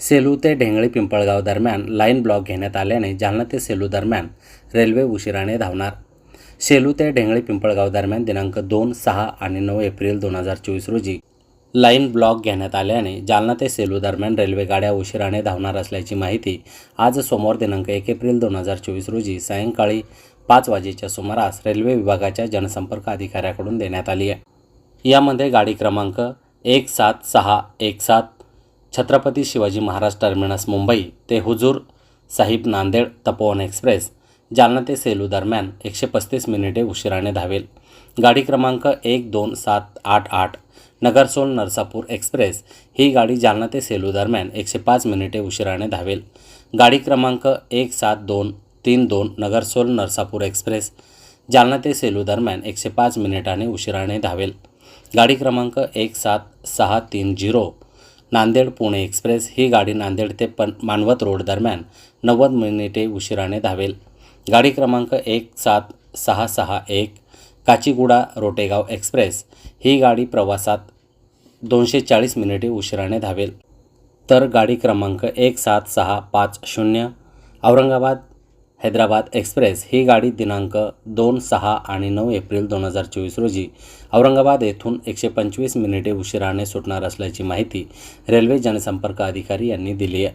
सेलू ते ढेंगळी पिंपळगाव दरम्यान line block घेण्यात आल्याने जालना ते सेलू दरम्यान रेल्वे उशिराने धावणार. सेलू ते ढेंगळी पिंपळगाव दरम्यान दिनांक दोन सहा आणि नऊ एप्रिल दोन हजार चोवीस रोजी लाईन ब्लॉक घेण्यात आल्याने जालना ते सेलू दरम्यान रेल्वेगाड्या उशिराने धावणार असल्याची माहिती आज सोमवार दिनांक एक एप्रिल दोन हजार चोवीस रोजी सायंकाळी पाच वाजेच्या सुमारास रेल्वे विभागाच्या जनसंपर्क अधिकाऱ्याकडून देण्यात आली आहे. यामध्ये गाडी क्रमांक एक सात सहा एक सात छत्रपती शिवाजी महाराज टर्मिनस मुंबई ते हुजूर साहिब नांदेड तपोवन एक्सप्रेस जालना ते सेलू दरम्यान एकशे पस्तीस मिनिटे उशिराने धावेल. गाडी क्रमांक एक दोन सात आठ आठ नगरसोल नरसापूर एक्सप्रेस ही गाडी जालना ते सेलू दरम्यान एकशे पाच मिनिटे उशिराने धावेल. गाडी क्रमांक एक सात दोन तीन दोन नगरसोल नरसापूर एक्सप्रेस जालना ते सेलू दरम्यान एकशे पाच मिनिटाने उशिराने धावेल. गाडी क्रमांक एक सात सहा तीन झिरो नांदेड पुणे एक्सप्रेस ही गाडी नांदेड ते पन मानवत रोड दरम्यान नव्वद मिनिटे उशिराने धावेल. गाडी क्रमांक एक सात सहा सहा एक काचीगुडा रोटेगाव एक्सप्रेस ही गाडी प्रवासात दोनशे चाळीस मिनिटे उशिराने धावेल. तर गाडी क्रमांक एक सात सहा पाच शून्य औरंगाबाद हैदराबाद एक्सप्रेस ही गाडी दिनांक दोन सहा आणि नऊ एप्रिल दोन हजार चोवीस रोजी औरंगाबाद येथून एकशे पंचवीस मिनिटे उशिराने सुटणार असल्याची माहिती रेल्वे जनसंपर्क अधिकारी यांनी दिली आहे.